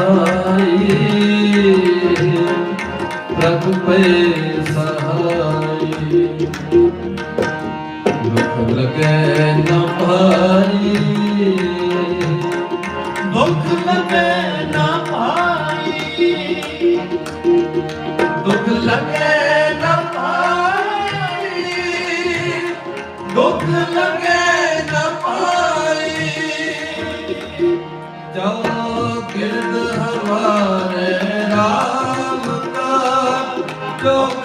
ਪਾਈ ਪ੍ਰਭ ਪਏ ਸਹਾਈ ਦੁਖ ਲਗੇ ਨ ਪਾਈ ਦੁੱਖ ਲਗੇ ਨਾ ਪਾਈ ਦੁਖ ਲਗੇ ਨ ਪਾਈ ਦੁਖ ਲਗੇ ਨ ਪਾਈ ਜੋ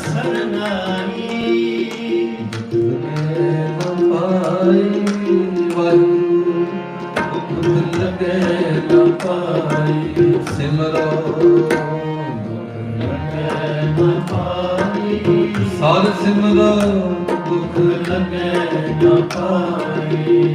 ਗਮ ਸਰਨਾਈ ਪਾਈ ਵਾਹਿਗੁਰੂ ਦੁੱਖ ਲਗੇ ਨ ਪਾਈ ਸਿਮਰੋ ਦੁਖ ਲਗੇ ਨਾ ਪਾਈ